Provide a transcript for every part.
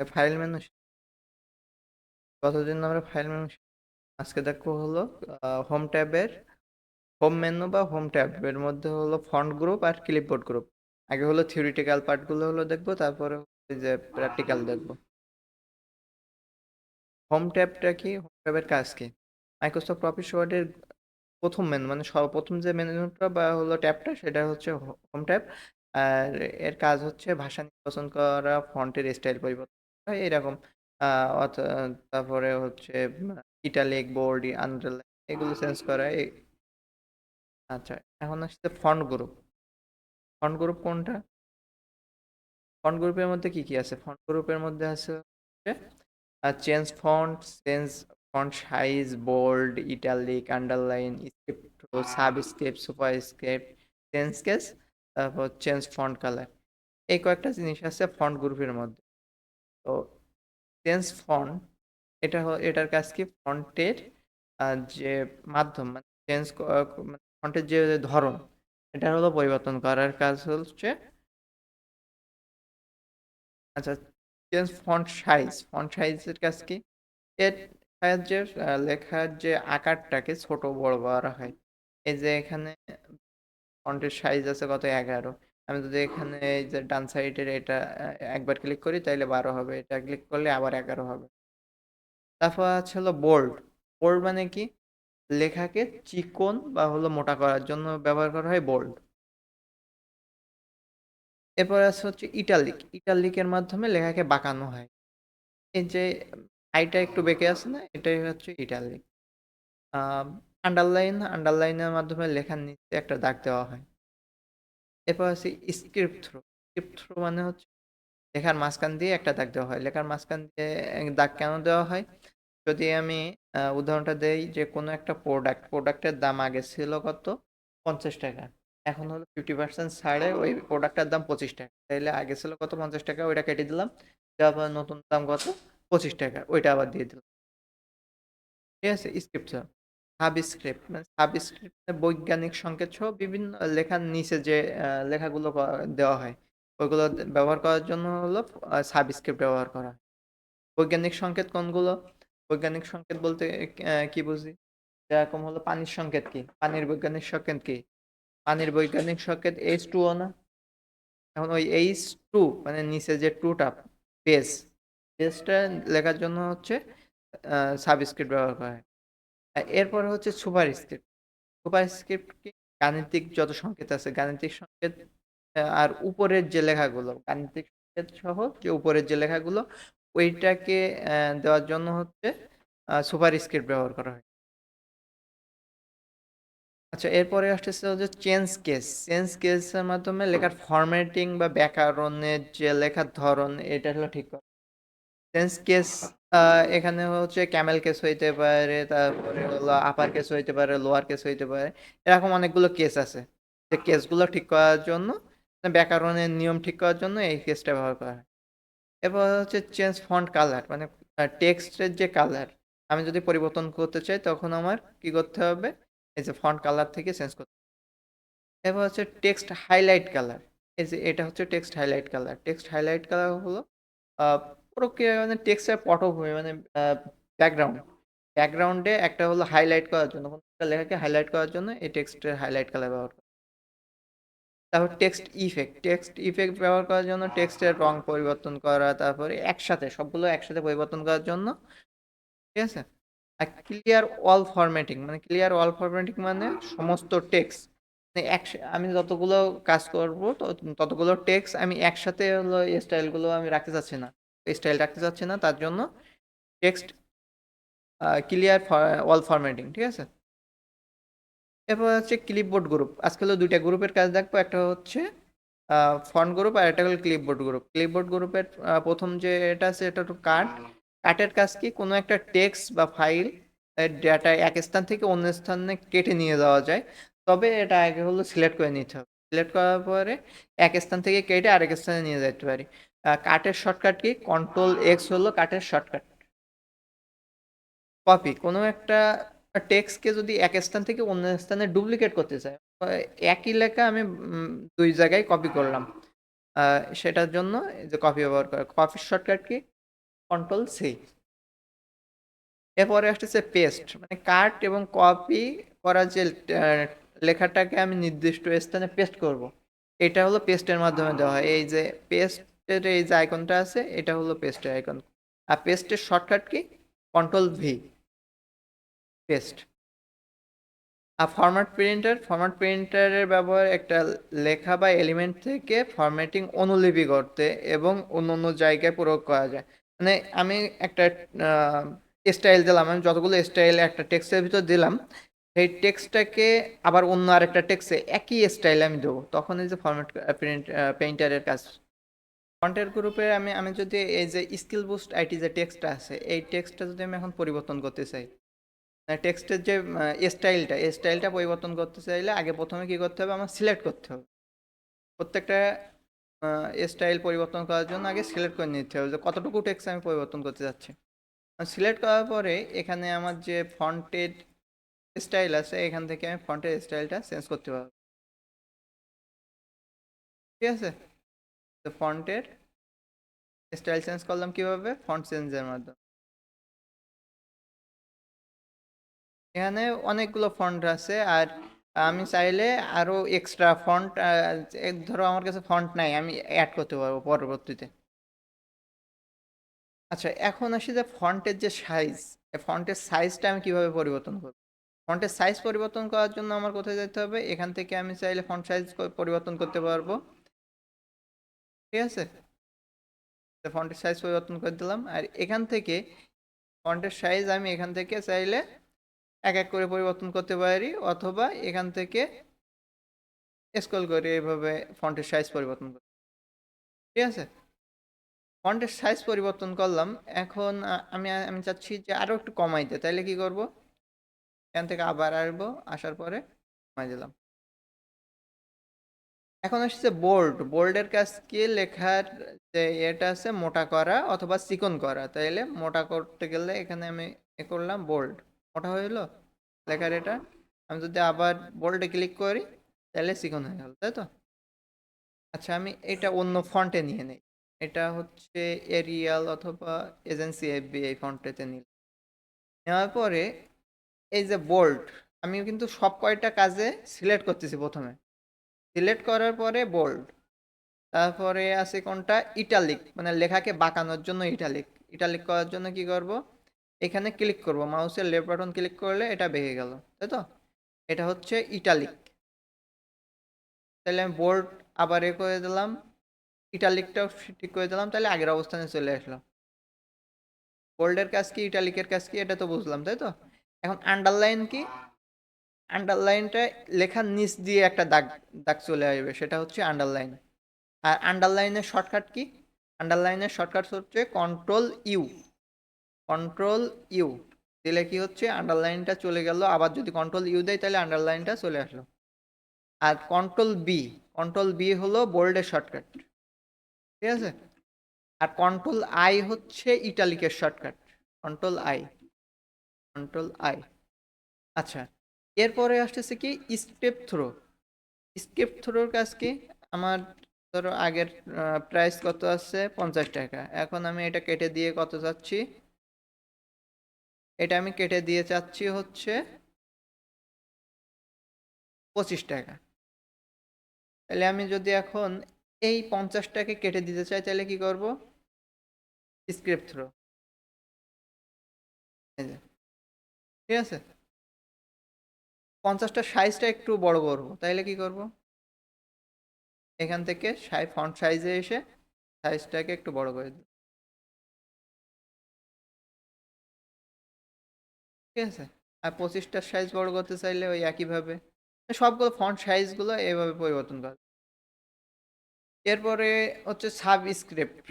File menu কতদিন আমরা file menu আজকে দেখো হলো হোম ট্যাবের হোম মেনু বা হোম ট্যাবের মধ্যে হলো ফন্ট গ্রুপ আর ক্লিপবোর্ড গ্রুপ আগে হলো থিওরিটিক্যাল পার্টগুলো হলো দেখব, তারপরে যে প্র্যাকটিক্যাল দেখব। হোম ট্যাবটা কি? হোম ট্যাবের কাজ কি? মাইক্রোসফট অফিস ওয়ার্ডের প্রথম মেনু মানে সর্বপ্রথম যে মেনুটা বা হলো ট্যাবটা সেটা হচ্ছে হোম ট্যাব আর এর কাজ হচ্ছে ভাষা নির্বাচন করা ফন্টের স্টাইল পরিবর্তন এরকম। তারপরে হচ্ছে ইটালিক বোল্ড আন্ডারলাইন এগুলো চেঞ্জ করা এই- আচ্ছা এখন আসছে ফন্ট গ্রুপ। ফন্ট গ্রুপ কোনটা? ফন্ট গ্রুপের মধ্যে কি কি আছে? ফন্ট গ্রুপের মধ্যে আছে হচ্ছে change font change font size bold italic underline, script, subscript superscript change case, তারপর চেঞ্জ ফন্ট কালার। এই কয়েকটা জিনিস আছে ফন্ট গ্রুপের মধ্যে। তো চেঞ্জ ফন্ট এটা এটার কাজ কি? ফন্টের যে মাধ্যম মানে চেঞ্জ ফন্টের যে ধরন, এটা হলো পরিবর্তন করার কাজ হচ্ছে আচ্ছা চেঞ্জ ফন্ট সাইজ ফন্ট সাইজের কাজ কি? এর সাহায্যে লেখার যে আকারটাকে ছোট বড় করা হয়। এই যে এখানে ফন্টের সাইজ আছে কত? এগারো। আমি যদি এখানে এই যে ডান সাইডের এটা একবার ক্লিক করি, তাইলে বারো হবে। এটা ক্লিক করলে আবার এগারো হবে। তারপর আছে হলো বোল্ড বোল্ড মানে কি? লেখাকে চিকন বা হলো মোটা করার জন্য ব্যবহার করা হয় বোল্ড এরপর আছে হচ্ছে ইটালিক ইটালিকের মাধ্যমে লেখাকে বাঁকানো হয়। এই যে আইটা একটু বেঁকে আছে না, এটাই হচ্ছে ইটালিক আন্ডারলাইন আন্ডারলাইনের মাধ্যমে লেখার নিচে একটা দাগ দেওয়া হয়। এরপর আছে স্ক্রিপ্ট থ্রো স্ক্রিপ্ট থ্রো মানে হচ্ছে লেখার মাঝখান দিয়ে একটা দাগ দেওয়া হয়। লেখার মাঝখান দিয়ে দাগ কেন দেওয়া হয়? যদি আমি উদাহরণটা দেই যে কোনো একটা প্রোডাক্ট প্রোডাক্টের দাম আগে ছিল কত? পঞ্চাশ টাকা। এখন হলো ফিফটি পার্সেন্ট ছাড়ে ওই প্রোডাক্টের দাম পঁচিশ টাকা। তাইলে আগে ছিল কত পঞ্চাশ টাকা? ওইটা কেটে দিলাম। তারপর নতুন দাম কত? পঁচিশ টাকা। ওইটা আবার দিয়ে দিলাম। ঠিক আছে? স্ক্রিপ্ট সাবস্ক্রিপ্ট মানে সাবস্ক্রিপ্ট বৈজ্ঞানিক সংকেত সহ বিভিন্ন লেখার নিচে যে লেখাগুলো দেওয়া হয়, ওইগুলো ব্যবহার করার জন্য হলো সাবস্ক্রিপ্ট ব্যবহার করা। হয় বৈজ্ঞানিক সংকেত কোনগুলো? বৈজ্ঞানিক সংকেত বলতে কি বুঝি? যেরকম হলো পানির সংকেত কি? পানির বৈজ্ঞানিক সংকেত কি? পানির বৈজ্ঞানিক সংকেত এইচ টু ও না? এখন ওই এইচ টু মানে নিচে যে টুটা বেস বেসটা লেখার জন্য হচ্ছে সাবস্ক্রিপ্ট ব্যবহার করা হয়। এরপরে হচ্ছে সুপার স্ক্রিপ্ট। সুপার স্ক্রিপ্ট কি গাণিতিক যত সংকেত আছে, গাণিতিক সংকেত আর উপরের যে লেখাগুলো, গাণিতিক সংকেত সহ যে উপরের যে লেখাগুলো, ওইটাকে দেওয়ার জন্য হচ্ছে সুপার স্ক্রিপ্ট ব্যবহার করা হয়। আচ্ছা এরপরে আসতেছে হচ্ছে চেঞ্জ কেস। চেঞ্জ কেসের মাধ্যমে লেখার ফরম্যাটিং বা ব্যাকরণের যে লেখার ধরন, এটা হলো ঠিক করা। চেঞ্জ কেস এখানে হচ্ছে ক্যামেল কেস হইতে পারে, তারপরে হলো আপার কেস হইতে পারে লোয়ার কেস হইতে পারে, এরকম অনেকগুলো কেস আছে। যে কেসগুলো ঠিক করার জন্য, ব্যাকরণের নিয়ম ঠিক করার জন্য এই কেসটা ব্যবহার করা হয়। এরপর হচ্ছে চেঞ্জ ফন্ট কালার মানে টেক্সটের যে কালার আমি যদি পরিবর্তন করতে চাই, তখন আমার কি করতে হবে? এই যে ফন্ট কালার থেকে চেঞ্জ করতে। এরপর হচ্ছে টেক্সট হাইলাইট কালার এই যে এটা হচ্ছে text highlight colour text highlight colour হলো আহ, পুরো কি মানে টেক্সটের পটভূমি মানে ব্যাকগ্রাউন্ড ব্যাকগ্রাউন্ডে একটা হলো হাইলাইট করার জন্য। কোনো একটা লেখাকে হাইলাইট করার জন্য এই টেক্সটের হাইলাইট কালার ব্যবহার করা। তারপর টেক্সট ইফেক্ট টেক্সট ইফেক্ট ব্যবহার করার জন্য টেক্সটের রং পরিবর্তন করা তারপরে একসাথে সবগুলো একসাথে পরিবর্তন করার জন্য ঠিক আছে? আর ক্লিয়ার অল ফরম্যাটিং মানে ক্লিয়ার অল ফরম্যাটিং মানে সমস্ত টেক্সট মানে এক আমি যতগুলো কাজ করব ততগুলো টেক্সট আমি একসাথে হলো স্টাইলগুলো আমি রাখতে চাচ্ছি না। স্টাইল রাখতে চাচ্ছি না, তার জন্য টেক্সট ক্লিয়ার অল ফরম্যাটিং ঠিক আছে? এরপর হচ্ছে ক্লিপবোর্ড গ্রুপ আজকে হলো দুইটা গ্রুপের কাজ দেখব, একটা হচ্ছে ফন্ট গ্রুপ আর একটা হলো ক্লিপবোর্ড গ্রুপ ক্লিপবোর্ড গ্রুপের প্রথম যে এটা আছে, এটা হলো কাট কাটের কাজ কি, কোনো একটা টেক্সট বা ফাইল ডাটা এক স্থান থেকে অন্য স্থানে কেটে নিয়ে যাওয়া যায়, তবে এটা আগে হলো সিলেক্ট করে নিতে হবে। সিলেক্ট করার পরে এক স্থান থেকে কেটে আরেক স্থানে নিয়ে যেতে পারি। কাটের শর্টকাট কি? কন্ট্রোল এক্স হলো কাটের শর্টকাট কপি কোনো একটা টেক্সটকে যদি এক স্থান থেকে অন্য স্থানে ডুপ্লিকেট করতে চাই একই লেখা আমি দুই জায়গায় কপি করলাম। সেটার জন্য যে কপি ব্যবহার করে। কপির শর্টকাট কি? কন্ট্রোল সি এরপরে আসতেছে পেস্ট মানে কাট এবং কপি করা যে লেখাটাকে আমি নির্দিষ্ট স্থানে পেস্ট করব। এটা হলো পেস্টের মাধ্যমে দেওয়া হয়। এই যে পেস্টের এই যে আইকনটা আছে, এটা হলো পেস্টের আইকন। আর পেস্টের শর্টকাট কি? কন্ট্রোল ভি পেস্ট আর ফরম্যাট প্রিন্টার ফরম্যাট প্রিন্টারের ব্যবহার একটা লেখা বা এলিমেন্ট থেকে ফরম্যাটিং অনুলিপি করতে এবং অন্য অন্য জায়গায় প্রয়োগ করা যায়। মানে আমি একটা স্টাইল দিলাম, আমি যতগুলো স্টাইল একটা টেক্সটের ভিতর দিলাম, সেই টেক্সটটাকে আবার অন্য আরেকটা টেক্সটে একই স্টাইলে আমি দেবো। তখন এই যে ফরম্যাট প্রিন্ট পেইন্টারের কাজ কন্টেন্ট গ্রুপে আমি আমি যদি এই যে স্কিল বুস্ট আইটি যে টেক্সটটা আছে, এই টেক্সটটা যদি আমি এখন পরিবর্তন করতে চাই টেক্সটের যে স্টাইলটা এই স্টাইলটা পরিবর্তন করতে চাইলে আগে প্রথমে কি করতে হবে? আমার সিলেক্ট করতে হবে। প্রত্যেকটা স্টাইল পরিবর্তন করার জন্য আগে সিলেক্ট করে নিতে হবে যে কতটুকু টেক্সট আমি পরিবর্তন করতে যাচ্ছি সিলেক্ট করার পরে এখানে আমার যে ফন্টের স্টাইল আছে, এখান থেকে আমি ফন্টের স্টাইলটা চেঞ্জ করতে পারব। ঠিক আছে? তো ফন্টের স্টাইল চেঞ্জ করলাম কীভাবে? ফন্ট চেঞ্জের মাধ্যমে। এখানে অনেকগুলো ফন্ট আছে আর আমি চাইলে আরও এক্সট্রা ফন্ট ধরো আমার কাছে ফন্ট নাই, আমি অ্যাড করতে পারব পরবর্তীতে। আচ্ছা এখন আসি যে ফন্টের যে সাইজ ফন্টের সাইজটা আমি কীভাবে পরিবর্তন করব? ফন্টের সাইজ পরিবর্তন করার জন্য আমার কোথায় যেতে হবে? এখান থেকে আমি চাইলে ফন্ট সাইজ পরিবর্তন করতে পারব। ঠিক আছে? ফন্টের সাইজ পরিবর্তন করে দিলাম। আর এখান থেকে ফন্টের সাইজ আমি এখান থেকে চাইলে এক এক করে পরিবর্তন করতে পারি, অথবা এখান থেকে স্ক্রল করে এইভাবে ফন্টের সাইজ পরিবর্তন করি ঠিক আছে? ফন্টের সাইজ পরিবর্তন করলাম। এখন আমি আমি চাচ্ছি যে আরও একটু কমাইতে। তাইলে কি করব? এখান থেকে আবার আসব। আসার পরে কমাই দিলাম। এখন আসছে বোল্ড বোল্ডের কাজ কি? লেখার যে এটা আছে, মোটা করা অথবা চিকন করা। তাইলে মোটা করতে গেলে এখানে আমি এ করলাম বোল্ড মোটা হইল লেখার এটা? আমি যদি আবার বোল্ডে ক্লিক করি তাহলে চিকন হয়ে গেল, তাই তো? আচ্ছা আমি এটা অন্য ফন্টে নিয়ে নেই। এটা হচ্ছে এরিয়াল অথবা এজেন্সি এফবি এই ফন্টেতে নিল নেওয়ার পরে এই যে বোল্ড আমি কিন্তু সব কয়টা কাজে সিলেক্ট করতেছি প্রথমে। সিলেক্ট করার পরে বোল্ড তারপরে আছে কোনটা? ইটালিক মানে লেখাকে বাঁকানোর জন্য ইটালিক ইটালিক করার জন্য কি করব? এখানে ক্লিক করব। মাউসের লেফট বাটন ক্লিক করলে এটা বেঁকে গেল, তাই তো? এটা হচ্ছে ইটালিক তাহলে আমি বোল্ড আবার এ করে দিলাম। ইটালিকটাও ঠিক করে দিলাম, তাহলে আগের অবস্থানে চলে আসলো বোল্ডের কাজ কি? ইটালিকের কাজ কি? এটা তো বুঝলাম, তাই তো? এখন আন্ডারলাইন কি? আন্ডারলাইনটা লেখার নিচ দিয়ে একটা দাগ দাগ চলে আসবে, সেটা হচ্ছে আন্ডারলাইন আর আন্ডারলাইনের শর্টকাট কি? আন্ডারলাইনের শর্টকাট হচ্ছে কন্ট্রোল ইউ কন্ট্রোল ইউ দিলে কি হচ্ছে? আন্ডারলাইনটা চলে গেল, আবার যদি কন্ট্রোল ইউ দেয়, তাহলে আন্ডারলাইনটা চলে আসলো। আর কন্ট্রোল বি কন্ট্রোল বি হলো বোল্ডের শর্টকাট ঠিক আছে? আর কন্ট্রোল আই হচ্ছে ইটালিকের shortcut control I control I আচ্ছা এরপরে আসতেছে কি? স্টেপ থ্রো স্টেপ থ্রোর কাজ কি? আমার ধরো আগের প্রাইস কত আছে? পঞ্চাশ টাকা। এখন আমি এটা কেটে দিয়ে কত চাচ্ছি? এটা আমি কেটে দিয়ে চাচ্ছি হচ্ছে পঁচিশ টাকা। তাহলে আমি যদি এখন এই পঞ্চাশটাকে কেটে দিতে চাই, তাহলে কি করব? স্ক্রিপ্ট থ্রো ঠিক আছে? পঞ্চাশটার সাইজটা একটু বড় করব। তাইলে কি করব? এখান থেকে সাই ফন্ট সাইজে এসে সাইজটাকে একটু বড় করে দিই ঠিক আছে? আর পঁচিশটার সাইজ বড় করতে চাইলে ওই একইভাবে সবগুলো ফন্ট সাইজগুলো এইভাবে পরিবর্তন করা এরপরে হচ্ছে সাবস্ক্রিপ্ট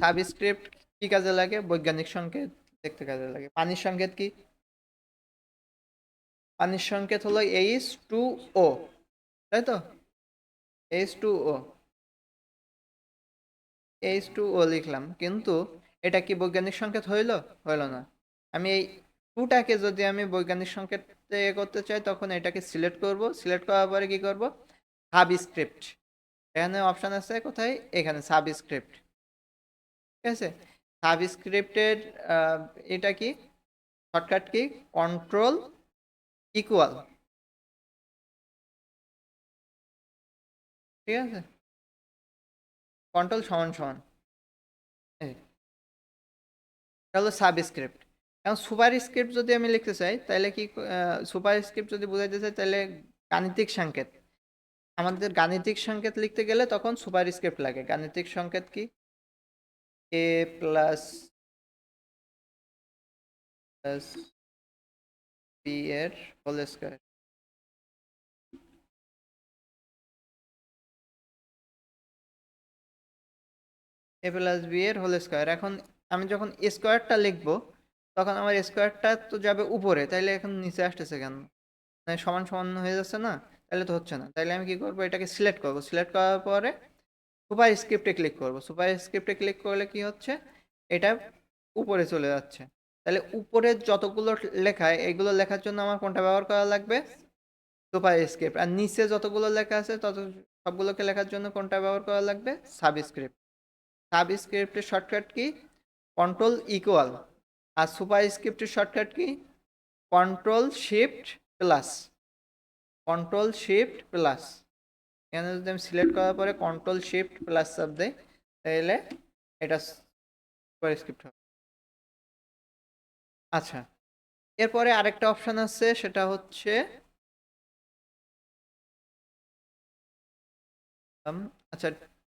সাবস্ক্রিপ্ট কি কাজে লাগে? বৈজ্ঞানিক সংকেত দেখতে কাজে লাগে। পানির সংকেত কি? পানির সংকেত হলো এইচ টু ও তাই তো? H two O H two O লিখলাম, কিন্তু এটা কি বৈজ্ঞানিক সংকেত হইল? হইল না। আমি এই টুটাকে যদি আমি বৈজ্ঞানিক সংকেত এ করতে চাই, তখন এটাকে সিলেক্ট করব। সিলেক্ট করার পরে কি করব? সাবস্ক্রিপ্ট। এখানে অপশান আছে, কোথায়? এখানে সাবস্ক্রিপ্ট। ঠিক আছে? সাবস্ক্রিপ্টের এটা কি? শর্টকাট কি? কন্ট্রোল ইকুয়াল ঠিক আছে? কন্ট্রোল সমান সমান। এটা হলো সাবস্ক্রিপ্ট এখন সুপার স্ক্রিপ্ট যদি আমি লিখতে চাই, তাহলে কি সুপার স্ক্রিপ্ট যদি বোঝাইতে চাই, তাহলে গাণিতিক সংকেত। আমাদের গাণিতিক সংকেত লিখতে গেলে তখন সুপার স্ক্রিপ্ট লাগে। গাণিতিক সংকেত কি? এ প্লাস প্লাস বি এর whole square A plus B এর হোল স্কোয়ার এখন আমি যখন স্কোয়ারটা লিখব, তখন আমার স্কোয়ারটা তো যাবে উপরে, তাইলে এখন নিচে আসতেছে কেন? মানে সমান সমান হয়ে যাচ্ছে না তাহলে তো হচ্ছে না। তাইলে আমি কি করব, এটাকে সিলেক্ট করব। সিলেক্ট করার পরে সুপার স্ক্রিপ্টে ক্লিক করব। সুপার স্ক্রিপ্টে ক্লিক করলে কি হচ্ছে? এটা উপরে চলে যাচ্ছে। তাহলে উপরের যতগুলো লেখা, এগুলো লেখার জন্য আমার কোনটা ব্যবহার করা লাগবে? Super script. আর নিচে যতগুলো লেখা আছে, তত সবগুলোকে লেখার জন্য কোনটা ব্যবহার করা লাগবে? সাবস্ক্রিপ্ট। সাবস্ক্রিপ্টের শর্টকাট কি? Control equal. আর সুপার স্ক্রিপ্টের শর্টকাট কি? Control shift plus. Control shift plus. এখানে যদি আমি সিলেক্ট করার পরে কন্ট্রোল শিফট প্লাস চাপ দেই তাহলে এটা সুপার স্ক্রিপ্ট হবে। আচ্ছা। এরপরে আরেকটা অপশন আছে, সেটা হচ্ছে আচ্ছা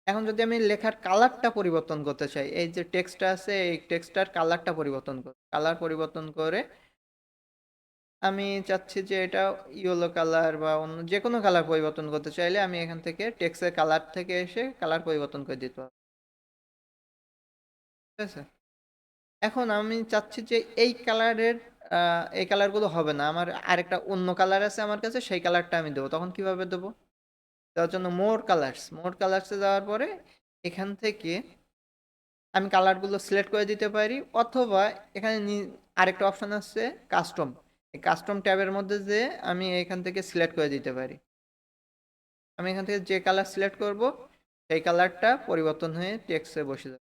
এখন যদি আমি লেখার কালারটা পরিবর্তন করতে চাই, এই যে টেক্সটটা আছে, এই টেক্সটটার কালারটা পরিবর্তন কর কালার পরিবর্তন করে আমি চাচ্ছি যে এটা ইয়েলো কালার বা অন্য যে কোনো কালার পরিবর্তন করতে চাইলে আমি এখান থেকে টেক্সের কালার থেকে এসে কালার পরিবর্তন করে দিতে পারব। ঠিক আছে? এখন আমি চাচ্ছি যে এই কালারের এই কালারগুলো হবে না। আমার আরেকটা অন্য কালার আছে আমার কাছে, সেই কালারটা আমি দেবো। তখন কীভাবে দেবো? দেওয়ার জন্য মোর কালার্স মোর কালার্সে যাওয়ার পরে এখান থেকে আমি কালারগুলো সিলেক্ট করে দিতে পারি। অথবা এখানে আরেকটা অপশান আছে কাস্টম এই কাস্টম ট্যাবের মধ্যে যে আমি এখান থেকে সিলেক্ট করে দিতে পারি। আমি এখান থেকে যে কালার সিলেক্ট করব, সেই কালারটা পরিবর্তন হয়ে টেক্সটে বসে যাবে।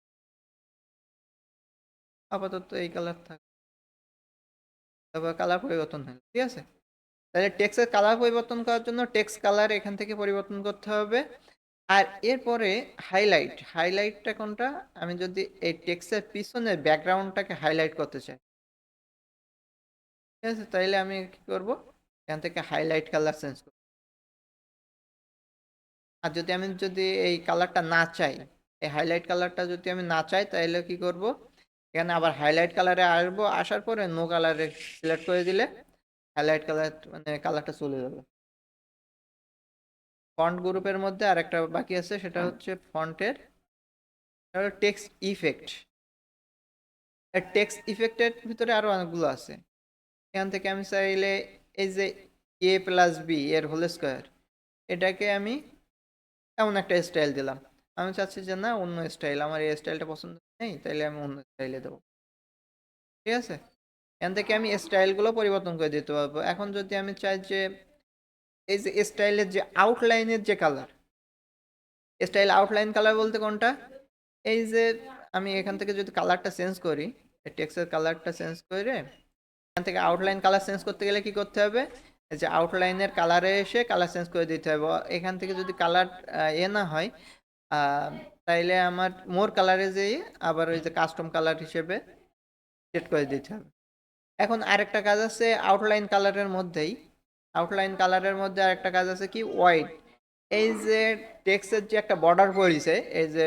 আপাতত এই কালার থাক, তারপর কালার পরিবর্তন হলো, ঠিক আছে? তাহলে টেক্সের কালার পরিবর্তন করার জন্য টেক্স কালার এখান থেকে পরিবর্তন করতে হবে। আর এরপরে হাইলাইট হাইলাইটটা কোনটা? আমি যদি এই টেক্সের পিছনের ব্যাকগ্রাউন্ডটাকে হাইলাইট করতে চাই। ঠিক আছে? তাইলে আমি কি করব? এখান থেকে হাইলাইট কালার চেঞ্জ করব। আর যদি আমি যদি এই কালারটা না চাই, এই হাইলাইট কালারটা যদি আমি না চাই তাহলে কি করব? এখানে আবার হাইলাইট কালারে আসব আসার পরে নো কালারে সিলেক্ট করে দিলে হাইলাইট কালার মানে কালারটা চলে যাবে। ফন্ট গ্রুপের মধ্যে আরেকটা বাকি আছে সেটা হচ্ছে ফন্টের টেক্সট ইফেক্ট টেক্সট ইফেক্টের ভিতরে আরও অনেকগুলো আছে। এখান থেকে আমি চাইলে এই যে এ প্লাস বি এর হোল স্কোয়ার এটাকে আমি এমন একটা স্টাইল দিলাম। আমি চাচ্ছি যে, না, অন্য স্টাইল আমার এই স্টাইলটা পছন্দ নেই, তাইলে আমি অন্য স্টাইলে দেবো। ঠিক আছে? এখান থেকে আমি স্টাইলগুলো পরিবর্তন করে দিতে পারব। এখন যদি আমি চাই যে, এই যে স্টাইলের যে আউটলাইনের যে কালার স্টাইল আউটলাইন কালার বলতে কোনটা? এই যে, আমি এখান থেকে যদি কালারটা চেঞ্জ করি টেক্সের কালারটা চেঞ্জ করে, এখান থেকে আউটলাইন কালার চেঞ্জ করতে গেলে কি করতে হবে? এই যে আউটলাইনের কালারে এসে কালার চেঞ্জ করে দিতে হবে। এখান থেকে যদি কালার এ না হয় তাইলে আমার, মোর কালারে যেয়ে আবার ওই যে কাস্টম কালার হিসেবে সেট করে দিতে হবে। এখন আরেকটা কাজ আছে আউটলাইন কালারের মধ্যেই। আউটলাইন কালারের মধ্যে আরেকটা কাজ আছে কি? হোয়াইট এই যে টেক্সের যে একটা বর্ডার পড়েছে, এই যে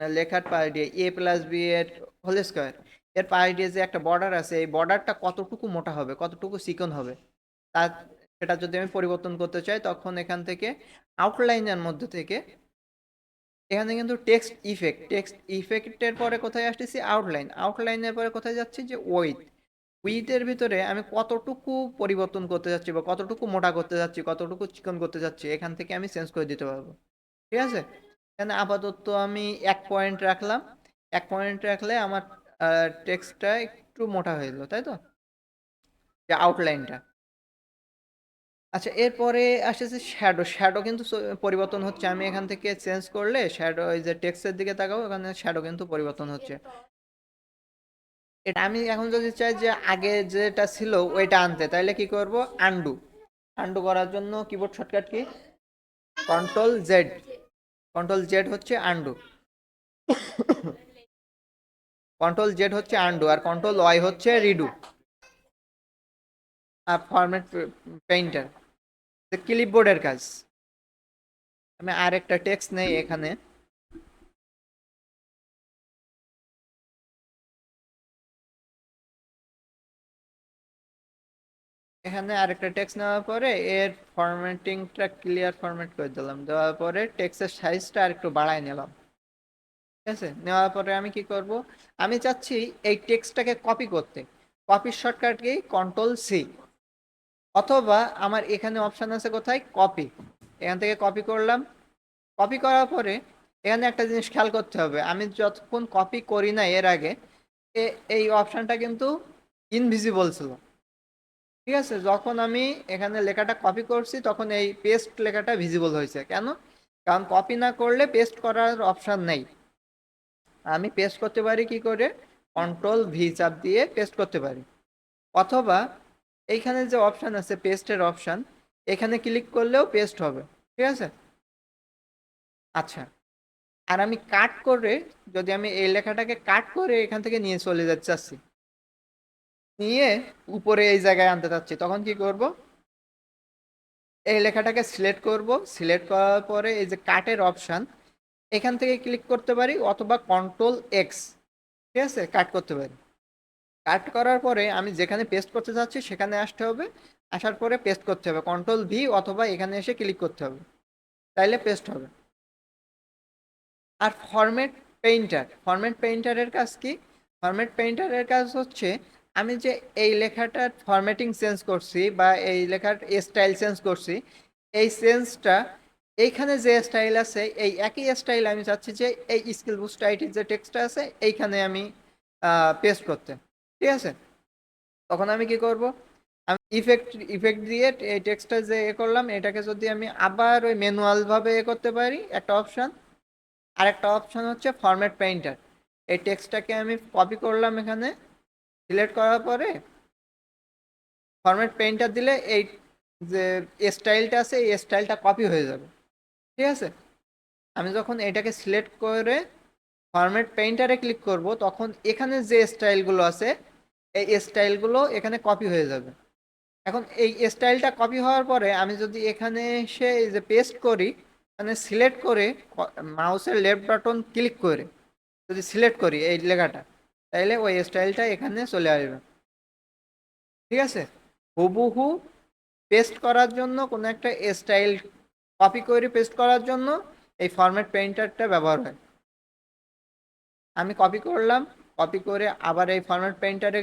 লেখার পায়ে দিয়ে এ প্লাস বি এর হোল স্কোয়ার এর পায়ে দিয়ে যে একটা বর্ডার আছে, এই বর্ডারটা কতটুকু মোটা হবে, কতটুকু চিকন হবে তার সেটা যদি আমি পরিবর্তন করতে চাই, তখন এখান থেকে আউটলাইনের মধ্যে থেকে এখানে কিন্তু টেক্সট ইফেক্ট টেক্সট ইফেক্টের পরে কোথায় আসতেছি? আউটলাইন আউটলাইনের পরে কোথায় যাচ্ছি? যে ওয়েথ উইথের ভিতরে আমি কতটুকু পরিবর্তন করতে যাচ্ছি বা কতটুকু মোটা করতে যাচ্ছি, কতটুকু চিকন করতে যাচ্ছি, এখান থেকে আমি চেঞ্জ করে দিতে পারব। ঠিক আছে? এখানে আপাতত আমি এক পয়েন্ট রাখলাম। এক পয়েন্ট রাখলে আমার টেক্সটটা একটু মোটা হয়ে গেলো, তাই তো? যে আউটলাইনটা আচ্ছা এরপরে আসেছে শ্যাডো শ্যাডো কিন্তু পরিবর্তন হচ্ছে। আমি এখান থেকে চেঞ্জ করলে শ্যাডো এই যে টেক্সটের দিকে তাকাবো এখানে শ্যাডো কিন্তু পরিবর্তন হচ্ছে। এটা আমি এখন যদি চাই যে আগে যেটা ছিল ওইটা আনতে তাহলে কি করব? আন্ডু আন্ডু করার জন্য কিবোর্ড শর্টকাট কি? কন্ট্রোল জেড কন্ট্রোল জেড হচ্ছে আন্ডু কন্ট্রোল জেড হচ্ছে আন্ডু আর কন্ট্রোল ওয়াই হচ্ছে রিডু ফরম্যাট পেইন্টার ক্লিপবোর্ডের কাজ। আমি আর একটা টেক্সট নেই এখানে। এখানে আরেকটা টেক্সট নেওয়ার পরে এর ফরম্যাটিংটা ক্লিয়ার ফরম্যাট করে দিলাম। দেওয়ার পরে টেক্সটের সাইজটা আর একটু বাড়ায় নিলাম। ঠিক আছে? নেওয়ার পরে আমি কি করব? আমি চাচ্ছি এই টেক্সটটাকে কপি করতে। কপির শর্টকাট কি কন্ট্রোল সি অথবা আমার এখানে অপশান আছে কোথায়? কপি এখান থেকে কপি করলাম। কপি করার পরে এখানে একটা জিনিস খেয়াল করতে হবে। আমি যতক্ষণ কপি করি না এর আগে এই অপশানটা কিন্তু ইনভিজিবল ছিল। ঠিক আছে? যখন আমি এখানে লেখাটা কপি করছি, তখন এই পেস্ট লেখাটা ভিজিবল হয়েছে। কেন? কারণ কপি না করলে পেস্ট করার অপশান নেই। আমি পেস্ট করতে পারি কি করে? কন্ট্রোল ভি চাপ দিয়ে পেস্ট করতে পারি। অথবা এইখানে যে অপশান আছে পেস্টের অপশান এখানে ক্লিক করলেও পেস্ট হবে, ঠিক আছে? আচ্ছা আর আমি কাট করে, যদি আমি এই লেখাটাকে কাট করে এখান থেকে নিয়ে চলে যাচ্ছি, চাচ্ছি, নিয়ে উপরে এই জায়গায় আনতে চাচ্ছি, তখন কি করব? এই লেখাটাকে সিলেক্ট করব সিলেক্ট করার পরে এই যে কাটের অপশান এখান থেকে ক্লিক করতে পারি, অথবা কন্ট্রোল এক্স ঠিক আছে? কাট করতে পারি। কাট করার পরে আমি যেখানে পেস্ট করতে চাচ্ছি সেখানে আসতে হবে। আসার পরে পেস্ট করতে হবে। কন্ট্রোল ভি অথবা এখানে এসে ক্লিক করতে হবে। তাইলে পেস্ট হবে। আর ফরম্যাট পেইন্টার ফরম্যাট পেইন্টারের কাজ কি? ফরম্যাট পেইন্টারের কাজ হচ্ছে আমি যে এই লেখাটার ফরম্যাটিং চেঞ্জ করছি বা এই লেখার স্টাইল চেঞ্জ করছি, এই চেঞ্জটা এইখানে যে স্টাইল আছে, এই একই স্টাইল আমি চাচ্ছি যে এই স্কিল বুস্ট আইটির যে টেক্সটটা আছে, এইখানে আমি পেস্ট করতে। ঠিক আছে? তখন আমি কি করব? আমি ইফেক্ট ইফেক্ট দিয়ে এই টেক্সটটা যে এ করলাম, এটাকে যদি আমি আবার ওই ম্যানুয়াল ভাবে এ করতে পারি, একটা অপশন আর একটা অপশন হচ্ছে ফরম্যাট পেইন্টার এই টেক্সটটাকে আমি কপি করলাম এখানে সিলেক্ট করার পরে ফরম্যাট পেইন্টার দিলে এই যে স্টাইলটা আছে, এই স্টাইলটা কপি হয়ে যাবে। ঠিক আছে? আমি যখন এটাকে সিলেক্ট করে ফরম্যাট পেইন্টারে ক্লিক করব, তখন এখানে যে স্টাইলগুলো আছে, এই স্টাইলগুলো এখানে কপি হয়ে যাবে। এখন এই স্টাইলটা কপি হওয়ার পরে আমি যদি এখানে এসে এই যে পেস্ট করি মানে সিলেক্ট করে মাউসের লেফট বাটন ক্লিক করে, যদি সিলেক্ট করি এই লেখাটা, তাইলে ওই স্টাইলটা এখানে চলে আসবে। ঠিক আছে? হুবহু পেস্ট করার জন্য, কোনো একটা স্টাইল কপি করে পেস্ট করার জন্য এই ফরম্যাট পেইন্টারটা ব্যবহার হয়। আমি কপি করলাম কপি করে আবার এই ফরম্যাট পেইন্টারে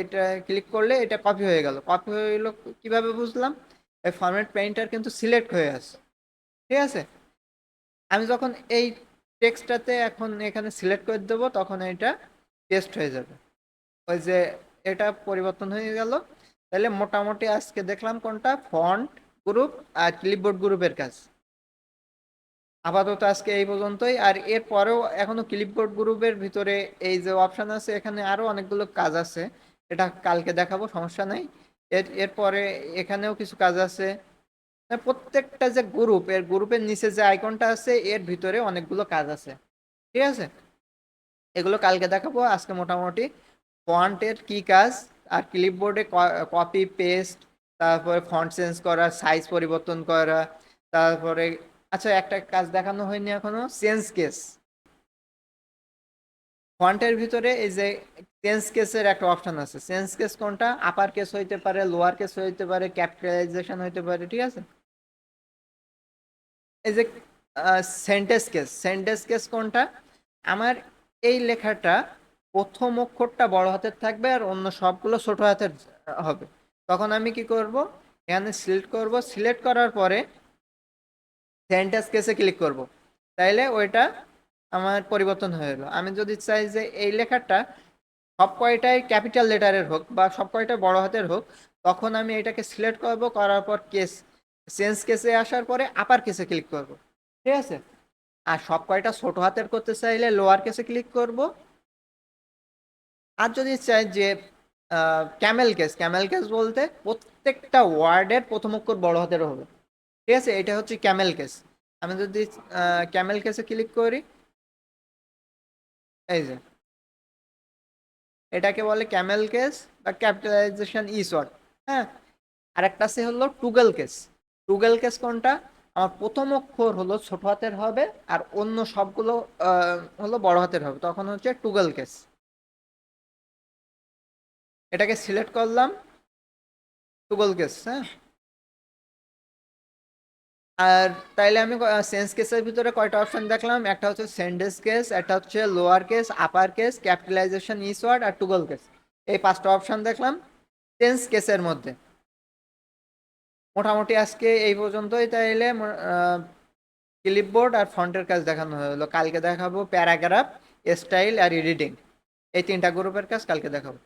এটা ক্লিক করলে এটা কপি হয়ে গেল। কপি হয়ে গেলো কীভাবে বুঝলাম? এই ফরম্যাট পেইন্টার কিন্তু সিলেক্ট হয়ে আছে। ঠিক আছে? আমি যখন এই টেক্সটটাতে এখন এখানে সিলেক্ট করে দেবো, তখন এটা পেস্ট হয়ে যাবে। ওই যে এটা পরিবর্তন হয়ে গেল। তাহলে মোটামুটি আজকে দেখলাম কোনটা? ফন্ট গ্রুপ আর ক্লিপবোর্ড গ্রুপের কাজ। আপাতত আজকে এই পর্যন্তই। আর এর পরেও এখনও ক্লিপবোর্ড গ্রুপের ভিতরে এই যে অপশান আছে, এখানে আরও অনেকগুলো কাজ আছে। এটা কালকে দেখাবো, সমস্যা নাই। এর এরপরে এখানেও কিছু কাজ আছে। মানে প্রত্যেকটা যে গ্রুপ এর গ্রুপের নিচে যে আইকনটা আছে, এর ভিতরে অনেকগুলো কাজ আছে। ঠিক আছে? এগুলো কালকে দেখাবো। আজকে মোটামুটি ফন্টের কি কাজ, আর ক্লিপবোর্ডে কপি পেস্ট তারপরে ফন্ট চেঞ্জ করা সাইজ পরিবর্তন করা, তারপরে আচ্ছা একটা কাজ দেখানো হয়নি এখনও। চেঞ্জ কেস ফন্টের ভিতরে এই যে চেঞ্জ কেসের একটা অপশন আছে। চেঞ্জ কেস কোনটা? আপার কেস হইতে পারে লোয়ার কেস হইতে পারে ক্যাপিটালাইজেশন হইতে পারে, ঠিক আছে? এই যে সেন্টেন্স কেস সেন্টেন্স কেস কোনটা? আমার এই লেখাটা প্রথম অক্ষরটা বড় হাতের থাকবে আর অন্য সবগুলো ছোট হাতের হবে। তখন আমি কি করব? এখানে সিলেক্ট করব। সিলেক্ট করার পরে সেন্টেন্স কেসে ক্লিক করব। তাইলে ওইটা আমার পরিবর্তন হয়ে গেলো। আমি যদি চাই যে এই লেখাটা সব কয়টাই ক্যাপিটাল লেটারের হোক বা সব কয়টা বড় হাতের হোক, তখন আমি এটাকে সিলেক্ট করব, করার পর কেস সেন্স কেসে আসার পরে আপার কেসে ক্লিক করব। ঠিক আছে? আর সব কয়টা ছোট হাতের করতে চাইলে লোয়ার কেসে ক্লিক করব। আর যদি চাই যে ক্যামেল কেস ক্যামেল কেস বলতে প্রত্যেকটা ওয়ার্ডের প্রথম অক্ষর বড় হাতের হবে। ঠিক আছে? এটা হচ্ছে ক্যামেল কেস আমি যদি ক্যামেল কেসে ক্লিক করি, এই যে, এটাকে বলে ক্যামেল কেস বা ক্যাপিটালাইজেশন ইসওয়ার্ড হ্যাঁ? আরেকটা সে হলো টুগেল কেস টুগেল কেস কোনটা? আমার প্রথম অক্ষর হলো ছোট হাতের হবে আর অন্য সবগুলো হলো বড় হাতের হবে। তখন হচ্ছে টুগেল কেস এটাকে সিলেক্ট করলাম টুগল কেস হ্যাঁ? আর তাইলে আমি সেন্স কেসের ভিতরে কয়টা অপশন দেখলাম? একটা হচ্ছে সেন্ডেস কেস একটা হচ্ছে lower case upper case capitalization each word আর টুগল কেস এই পাঁচটা অপশন দেখলাম সেন্স কেসের মধ্যে। মোটামুটি আজকে এই পর্যন্তই তাইলে ক্লিপবোর্ড আর ফন্টের কাজ দেখানো হলো। কালকে দেখাবো প্যারাগ্রাফ স্টাইল আর এডিটিং এই তিনটা গ্রুপের কাজ কালকে দেখাবো।